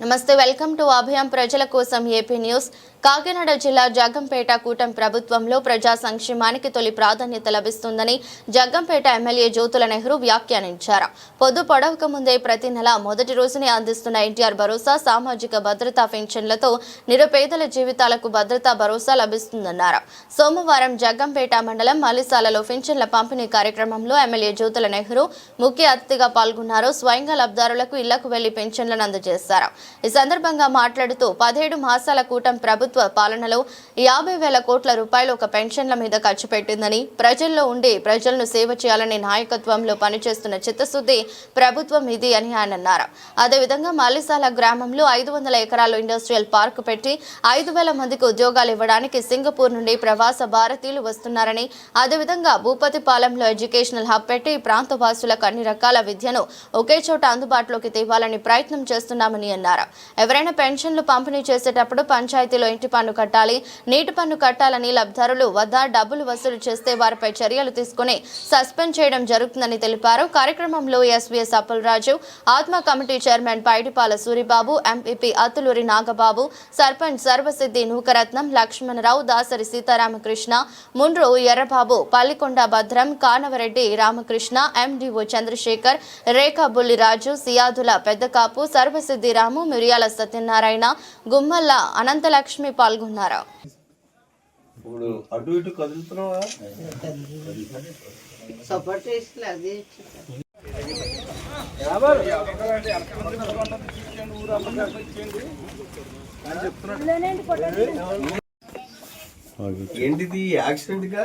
నమస్తే welcome to అభయం ప్రజల కోసం ఏపీ న్యూస్. కాకినాడ జిల్లా జగ్గంపేట కూటమి ప్రభుత్వంలో ప్రజా సంక్షేమానికి తొలి ప్రాధాన్యత లభిస్తుందని జగ్గంపేట ఎమ్మెల్యే జ్యోతుల నెహ్రూ వ్యాఖ్యానించారు. పొద్దు పొడవక ముందే ప్రతి నెల మొదటి రోజునే అందిస్తున్న ఎన్టీఆర్ భరోసా సామాజిక భద్రతా పెన్షన్లతో నిరుపేదల జీవితాలకు భద్రతా భరోసా లభిస్తుందన్నారు. సోమవారం జగ్గంపేట మండలం మలిసాలలో పెన్షన్ల పంపిణీ కార్యక్రమంలో ఎమ్మెల్యే జ్యోతుల నెహ్రూ ముఖ్య అతిథిగా పాల్గొన్నారు. స్వయంగా లబ్ధారులకు ఇళ్ళకు వెళ్ళి పెన్షన్లను అందజేశారు. ఈ సందర్భంగా మాట్లాడుతూ పదిహేడు మాసాల కూటమి ప్రభుత్వ పాలనలో యాభై వేల కోట్ల రూపాయలు ఒక పెన్షన్ల మీద ఖర్చు పెట్టిందని ప్రజల్లో ఉండి ప్రజలను సేవ చేయాలనే నాయకత్వంలో పనిచేస్తున్న చిత్తశుద్ధి ప్రభుత్వం ఇది అని ఆయన అన్నారు. అదేవిధంగా మాలిసాల గ్రామంలో ఐదు వందల ఎకరాలు ఇండస్ట్రియల్ పార్క్ పెట్టి ఐదు వేల మందికి ఉద్యోగాలు ఇవ్వడానికి సింగపూర్ నుండి ప్రవాస భారతీయులు వస్తున్నారని అదేవిధంగా భూపతిపాలెంలో ఎడ్యుకేషనల్ హబ్ పెట్టి ప్రాంత వాసులకు అన్ని రకాల విద్యను ఒకే చోట అందుబాటులోకి తేవాలని ప్రయత్నం చేస్తున్నామని అన్నారు. ఎవరైనా పెన్షన్లు పంపిణీ చేసేటప్పుడు పంచాయతీలో ఇంటి పన్ను కట్టాలి నీటి పన్ను కట్టాలని లబ్ధారులు వద్ద డబ్బులు వసూలు చేస్తే వారిపై చర్యలు తీసుకుని సస్పెండ్ చేయడం జరుగుతుందని తెలిపారు. కార్యక్రమంలో SVS Appalaraju ATMA committee chairman Paidipala Suribabu MPP Athuluri Nagababu sarpanch Sarvasiddhi Nookaratnam Lakshmanarao Dasari Seetharamakrishna Mundru Errababu Pallikonda Bhadram Kanavareddy Ramakrishna MDO Chandrasekhar Rekha Bulliraju Siyadula Peddakapu Sarvasiddhi Ramu Miriyala Satyanarayana Gummalla Ananthalakshmi పాల్గొన్నారు. ఇప్పుడు అటు ఇటు కదులుతున్నావా? Support చేసి అది ఏంటిది? యాక్సిడెంట్గా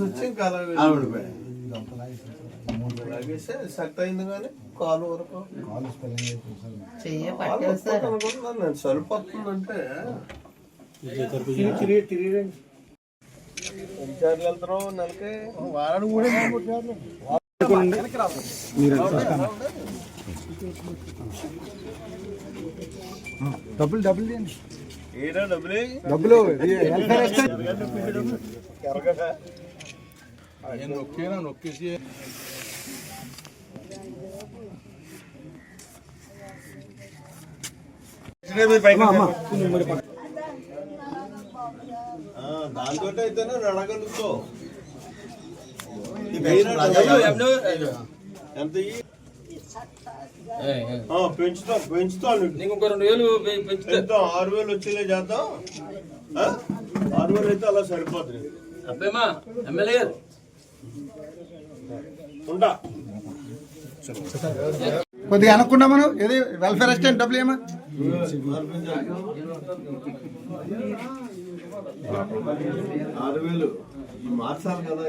వచ్చి కాలు లాగేస్తే set అయింది కానీ కాలు వరకు చెయ్యి కాలు పట్టేస్తారు వస్తుంది అనుకుంటున్నాను నేను సరిపోతుందంటే ఎన్నిసార్లు వెళ్తున్నావు నెలకి డబ్బులు డబ్బులు తీయండి డబ్బులే నొక్కేనా నొక్కేసి దాంతో అయితేనే నడగలుగుతావు. ఎంత పెంచుతాం పెంచుతాం నీకు. ఇంకొక రెండు వేలు పెంచితే. ఆరు వేలు వచ్చేలే చేద్దాం? ఆరు వేలు అయితే అలా సరిపోతుంది అబ్బేమా ఎమ్మెల్యే గారు. ఉంటా. కొద్దిగా అనుకున్నా మనం ఏది? వెల్ఫేర్ అసిస్టెంట్ డబ్బులు ఏమా ఆరు వేలు మార్చాలి కదా.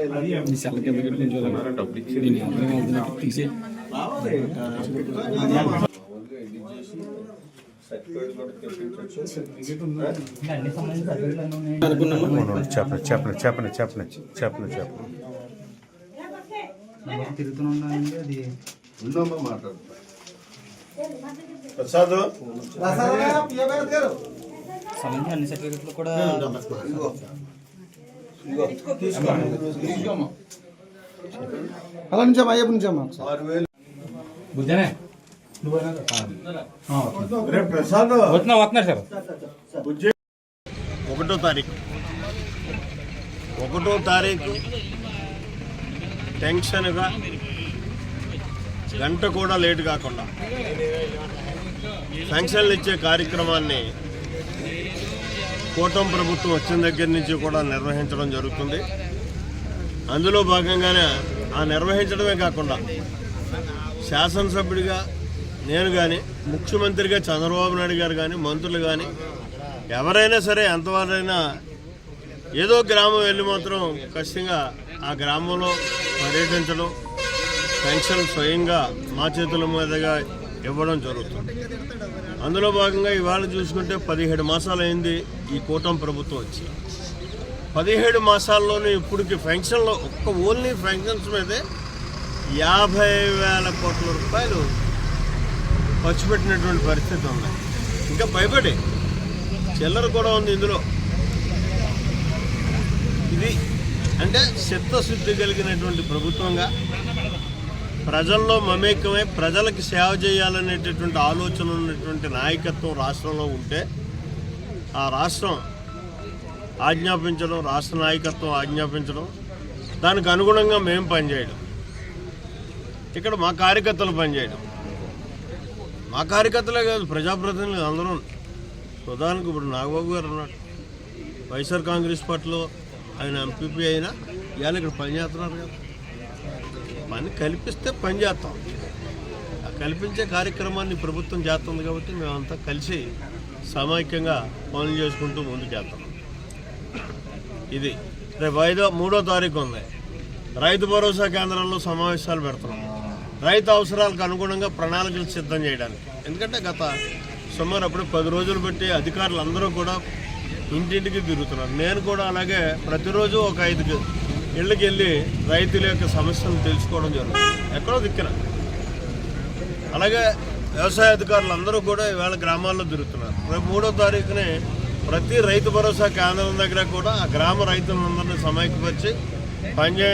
చెప్పండి చెప్పండి చెప్పండి చెప్పండి చెప్పండి చెప్పండి అది ఉందమ్మా ప్రసాద్? సంబంధించిన అన్ని సర్టిఫికెట్లు కూడా అలా నుంచమ్మా అయ్యప్ప నుంచమ్మా బుద్ధనే ఒకటో తారీఖు. ఒకటో తారీఖు. టెన్షన్గా గంట కూడా లేట్ కాకుండా శాంక్షన్లు ఇచ్చే కార్యక్రమాన్ని కూటమి ప్రభుత్వం వచ్చిన దగ్గర నుంచి కూడా నిర్వహించడం జరుగుతుంది. అందులో భాగంగానే ఆ నిర్వహించడమే కాకుండా శాసనసభ్యుడిగా నేను కానీ ముఖ్యమంత్రిగా చంద్రబాబు నాయుడు గారు కానీ మంత్రులు కానీ ఎవరైనా సరే ఎంతవారైనా ఏదో గ్రామం వెళ్ళి మాత్రం ఖచ్చితంగా ఆ గ్రామంలో పర్యటించడం పెన్షన్ స్వయంగా మా చేతుల మీదుగా ఇవ్వడం జరుగుతుంది. అందులో భాగంగా ఇవాళ చూసుకుంటే పదిహేడు మాసాలు అయింది ఈ కూటమి ప్రభుత్వం వచ్చి. పదిహేడు మాసాల్లోనే ఇప్పటికి ఫంక్షన్లో ఒక్క ఓన్లీ ఫంక్షన్స్ మీదే యాభై వేల కోట్ల రూపాయలు ఖర్చు పెట్టినటువంటి పరిస్థితి ఉన్నాయి ఇంకా భయపడి చిల్లర కూడా ఉంది ఇందులో. ఇది అంటే చిత్తశుద్ధి కలిగినటువంటి ప్రభుత్వంగా ప్రజల్లో మమేకమై ప్రజలకు సేవ చేయాలనేటటువంటి ఆలోచన ఉన్నటువంటి నాయకత్వం రాష్ట్రంలో ఉంటే ఆ రాష్ట్రం ఆజ్ఞాపించడం రాష్ట్ర నాయకత్వం ఆజ్ఞాపించడం దానికి అనుగుణంగా మేము పనిచేయడం. ఇక్కడ మా కార్యకర్తలు పనిచేయడం. మా కార్యకర్తలే కాదు ప్రజాప్రతినిధులు అందరూ ఉదాహరణకు ఇప్పుడు నాగబాబు గారు ఉన్నాడు వైఎస్ఆర్ కాంగ్రెస్ పార్టీలో ఆయన ఎంపీపీ అయినా ఇవాళ ఇక్కడ పనిచేస్తున్నారు కదా. పని కల్పిస్తే పని చేస్తాం. ఆ కల్పించే కార్యక్రమాన్ని ప్రభుత్వం చేస్తుంది కాబట్టి మేమంతా కలిసి సమైక్యంగా పనులు చేసుకుంటూ ముందుకెళ్తాం ఇది రేపు ఐదో మూడో తారీఖు ఉంది. రైతు భరోసా కేంద్రంలో సమావేశాలు పెడుతున్నాం రైతు అవసరాలకు అనుగుణంగా ప్రణాళికలు సిద్ధం చేయడానికి. ఎందుకంటే గత సుమారు అప్పుడు పది రోజులు బట్టి అధికారులు అందరూ కూడా ఇంటింటికి తిరుగుతున్నారు. నేను కూడా అలాగే ప్రతిరోజు ఒక ఐదుకి ఇళ్ళకి వెళ్ళి రైతుల యొక్క సమస్యలను తెలుసుకోవడం జరుగుతుంది. ఎక్కడో దిక్కిన. అలాగే వ్యవసాయ అధికారులు అందరూ కూడా ఇవాళ గ్రామాల్లో తిరుగుతున్నారు. రేపు మూడో తారీఖునే ప్రతి రైతు భరోసా కేంద్రం దగ్గర కూడా ఆ గ్రామ రైతులందరినీ సమైక్యపరిచి పనిచే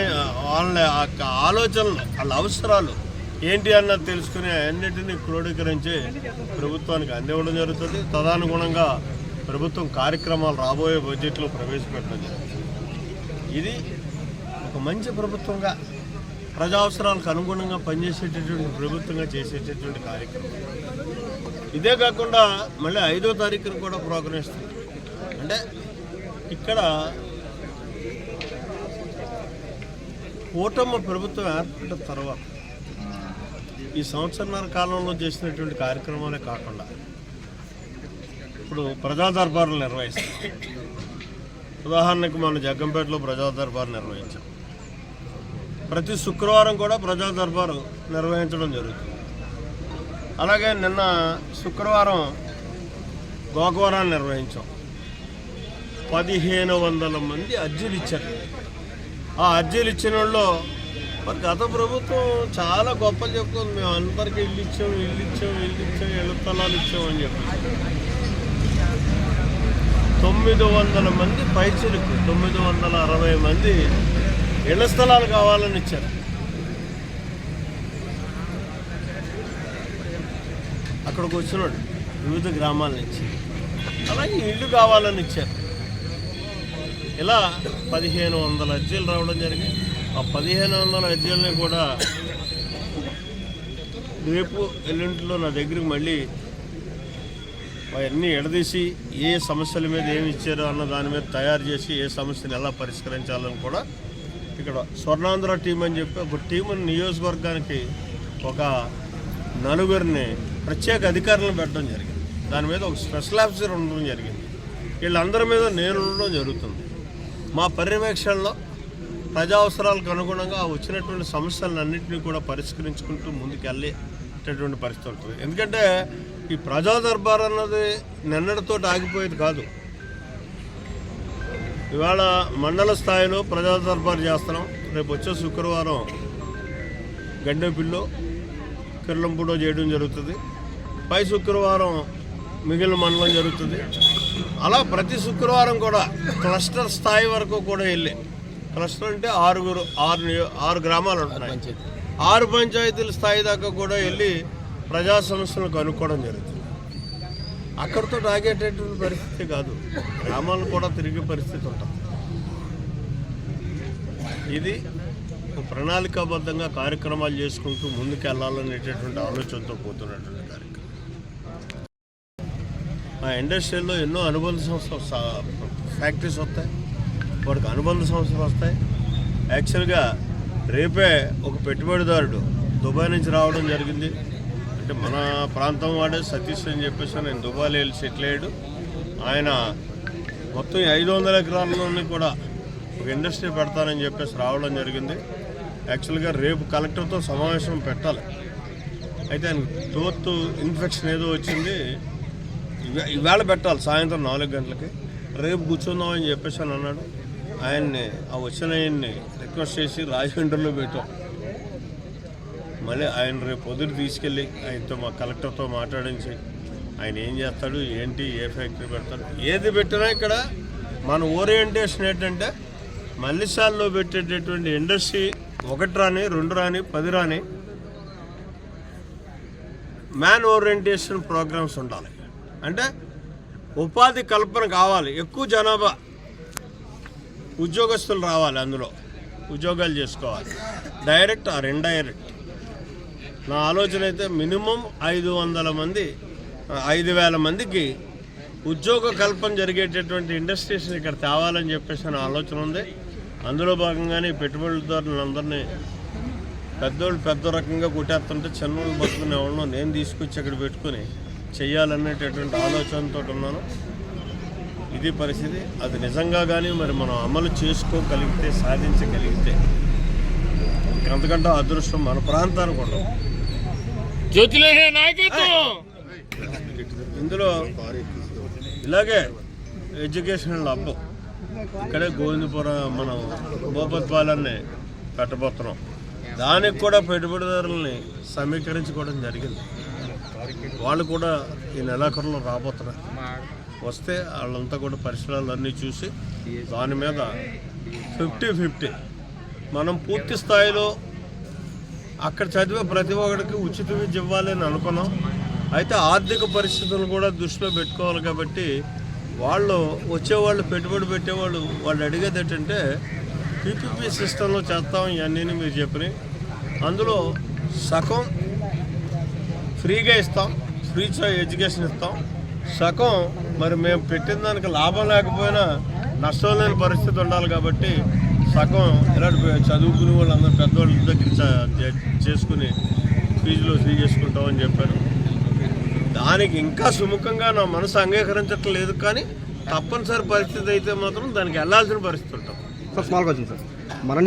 వాళ్ళ ఆలోచనలు వాళ్ళ అవసరాలు ఏంటి అన్నది తెలుసుకుని అన్నింటినీ క్రోడీకరించి ప్రభుత్వానికి అందివ్వడం జరుగుతుంది. తదనుగుణంగా ప్రభుత్వం కార్యక్రమాలు రాబోయే బడ్జెట్లో ప్రవేశపెట్టడం జరుగుతుంది. ఇది ఒక మంచి ప్రభుత్వంగా ప్రజా అవసరాలకు అనుగుణంగా పనిచేసేటటువంటి ప్రభుత్వంగా చేసేటటువంటి కార్యక్రమం. ఇదే కాకుండా మళ్ళీ ఐదో తారీఖున కూడా ప్రోగ్రామ్ ఇస్తుంది అంటే ఇక్కడ కూటమి ప్రభుత్వం ఏర్పడిన తర్వాత ఈ సంవత్సరన్నర కాలంలో చేసినటువంటి కార్యక్రమాలే కాకుండా ఇప్పుడు ప్రజా దర్బార్లు నిర్వహిస్తాం. ఉదాహరణకు మన జగ్గంపేటలో ప్రజా దర్బార్ నిర్వహించాం. ప్రతి శుక్రవారం కూడా ప్రజా దర్బారు నిర్వహించడం జరుగుతుంది. అలాగే నిన్న శుక్రవారం గోకవరాన్ని నిర్వహించాం. పదిహేను వందల మంది అర్జీలు ఇచ్చారు. ఆ అర్జీలు ఇచ్చిన వాళ్ళు మరి గత ప్రభుత్వం చాలా గొప్పలు చెప్తుంది. మేము అందరికీ ఇల్లు ఇచ్చాం ఇల్లు ఇచ్చాం ఇల్లు ఇచ్చాం ఇళ్ళ స్థలాలు ఇచ్చామని అని చెప్పి. తొమ్మిది వందల మంది పైచులకు తొమ్మిది వందల అరవై మంది ఇళ్ళ స్థలాలు కావాలని ఇచ్చారు. అక్కడికి వచ్చినాడు వివిధ గ్రామాల నుంచి అలాగే ఇల్లు కావాలని ఇచ్చారు. ఇలా పదిహేను వందల అర్జీలు రావడం జరిగింది. ఆ పదిహేను వందల అర్జీలని కూడా రేపు ఎల్లుంటిలో నా దగ్గరికి మళ్ళీ అవన్నీ ఎడదీసి ఏ సమస్యల మీద ఏమి ఇచ్చారో అన్న దాని మీద తయారు చేసి ఏ సమస్యను ఎలా పరిష్కరించాలని కూడా ఇక్కడ స్వర్ణాంధ్ర టీం అని చెప్పి ఒక టీం నియోజకవర్గానికి ఒక నలుగురిని ప్రత్యేక అధికారులను పెట్టడం జరిగింది. దాని మీద ఒక స్పెషల్ ఆఫీసర్ ఉండడం జరిగింది. వీళ్ళందరి మీద నేను ఉండడం జరుగుతుంది. మా పర్యవేక్షణలో ప్రజా అవసరాలకు అనుగుణంగా వచ్చినటువంటి సమస్యలన్నింటినీ కూడా పరిష్కరించుకుంటూ ముందుకెళ్ళేటటువంటి పరిస్థితి ఉంటుంది. ఎందుకంటే ఈ ప్రజా దర్బార్ అన్నది నిన్నటితో ఆగిపోయేది కాదు. ఇవాళ మండల స్థాయిలో ప్రజా దర్బార్ చేస్తున్నాం. రేపు వచ్చే శుక్రవారం గడ్డెపిల్లో కిర్లంపూడో చేయడం జరుగుతుంది. పై శుక్రవారం మిగిలిన మండలం జరుగుతుంది. అలా ప్రతి శుక్రవారం కూడా క్లస్టర్ స్థాయి వరకు కూడా వెళ్ళి. క్లస్టర్ అంటే ఆరుగురు ఆరు ఆరు గ్రామాలు ఉంటున్నాయి. ఆరు పంచాయతీల స్థాయి దాకా కూడా వెళ్ళి ప్రజా సమస్యలను కనుక్కోవడం జరుగుతుంది. అక్కడితో ఆగేటటువంటి పరిస్థితి కాదు. గ్రామాలను కూడా తిరిగే పరిస్థితి ఉంటుంది. ఇది ప్రణాళికాబద్ధంగా కార్యక్రమాలు చేసుకుంటూ ముందుకెళ్ళాలనేటటువంటి ఆలోచనతో పోతున్నటువంటి కార్యక్రమం. మా ఇండస్ట్రీలో ఎన్నో అనుబంధ సంస్థలు ఫ్యాక్టరీస్ వస్తాయి. వాడికి అనుబంధ సంస్థలు వస్తాయి. యాక్చువల్గా రేపే ఒక పెట్టుబడిదారుడు దుబాయ్ నుంచి రావడం జరిగింది. అంటే మన ప్రాంతం వాడే సతీష్ అని చెప్పేసి నేను దుబాయ్ వెళ్ళి సెటిల్ అయ్యాడు. ఆయన మొత్తం ఐదు వందల ఎకరాల్లోని కూడా ఒక ఇండస్ట్రీ పెడతానని చెప్పేసి రావడం జరిగింది. యాక్చువల్గా రేపు కలెక్టర్తో సమావేశం పెట్టాలి. అయితే ఆయన తోత్తు ఇన్ఫెక్షన్ ఏదో వచ్చింది. ఇవాళ పెట్టాలి సాయంత్రం నాలుగు గంటలకి. రేపు కూర్చుందామని చెప్పేసి అని అన్నాడు. ఆయన్ని ఆ వచ్చిన ఆయన్ని రిక్వెస్ట్ చేసి రాజమండ్రిలో పెట్టాం. మళ్ళీ ఆయన రేపు పొద్దున తీసుకెళ్ళి ఆయనతో మా కలెక్టర్తో మాట్లాడించి ఆయన ఏం చేస్తాడు ఏంటి ఏ ఫ్యాక్టరీ పెడతాడు ఏది పెట్టినా ఇక్కడ మన ఓరియంటేషన్ ఏంటంటే మల్లిసాల్లో పెట్టేటటువంటి ఇండస్ట్రీ ఒకటి రాని రెండు రాని పది రాని మ్యాన్ ఓరియంటేషన్ ప్రోగ్రామ్స్ ఉండాలి. అంటే ఉపాధి కల్పన కావాలి. ఎక్కువ జనాభా ఉద్యోగస్తులు రావాలి అందులో. ఉద్యోగాలు చేసుకోవాలి. Direct or indirect. నా ఆలోచన అయితే మినిమం ఐదు వందల మంది ఐదు వేల మందికి ఉద్యోగ కల్పన జరిగేటటువంటి ఇండస్ట్రీస్ ఇక్కడ తేవాలని చెప్పేసి నా ఆలోచన ఉంది. అందులో భాగంగానే ఈ పెట్టుబడిదారులందరినీ పెద్దోళ్ళు పెద్ద రకంగా కొట్టేస్తుంటే చిన్నోళ్ళు బతుకునే వాళ్ళను నేను తీసుకొచ్చి అక్కడ పెట్టుకుని చేయాలనేటటువంటి ఆలోచనతో ఉన్నాను. ఇది పరిస్థితి. అది నిజంగా కానీ మరి మనం అమలు చేసుకోగలిగితే సాధించగలిగితే అంతకంటే అదృష్టం మన ప్రాంతానికి ఉండదు ఇందులో ఇలాగే ఎడ్యుకేషనల్ హబ్ ఇక్కడే గోవిందపురం మనం భూపత్పాలన్ని పెట్టబోతున్నాం. దానికి కూడా పెట్టుబడిదారులని సమీకరించుకోవడం జరిగింది. వాళ్ళు కూడా ఈ నెలాఖరులో రాబోతున్నారు. వస్తే వాళ్ళంతా కూడా పరిసరాలు అన్నీ చూసి దాని మీద ఫిఫ్టీ ఫిఫ్టీ మనం పూర్తి స్థాయిలో అక్కడ చదివే ప్రతి ఒక్కడికి ఉచిత విద్య ఇవ్వాలని అనుకున్నాం. అయితే ఆర్థిక పరిస్థితులు కూడా దృష్టిలో పెట్టుకోవాలి కాబట్టి వాళ్ళు వచ్చేవాళ్ళు పెట్టుబడి పెట్టేవాళ్ళు వాళ్ళు అడిగేది ఏంటంటే పీపీపీ సిస్టంలో చేస్తాం ఇవన్నీ మీరు చెప్పినాయి అందులో సగం ఫ్రీగా ఇస్తాం ఫ్రీ ఎడ్యుకేషన్ ఇస్తాం. సగం మరి మేము పెట్టిన దానికి లాభం లేకపోయినా నష్టం లేని పరిస్థితి ఉండాలి కాబట్టి సగం ఇలాంటి చదువుకునే వాళ్ళందరూ పెద్దవాళ్ళ దగ్గర చేసుకుని ఫీజులో ఫ్రీ చేసుకుంటామని చెప్పారు. దానికి ఇంకా సుముఖంగా నా మనసు అంగీకరించట్లేదు కానీ తప్పనిసరి పరిస్థితి అయితే మాత్రం దానికి వెళ్ళాల్సిన పరిస్థితి ఉంటాం సార్ స్మాల్ క్వశ్చన్ సార్ మన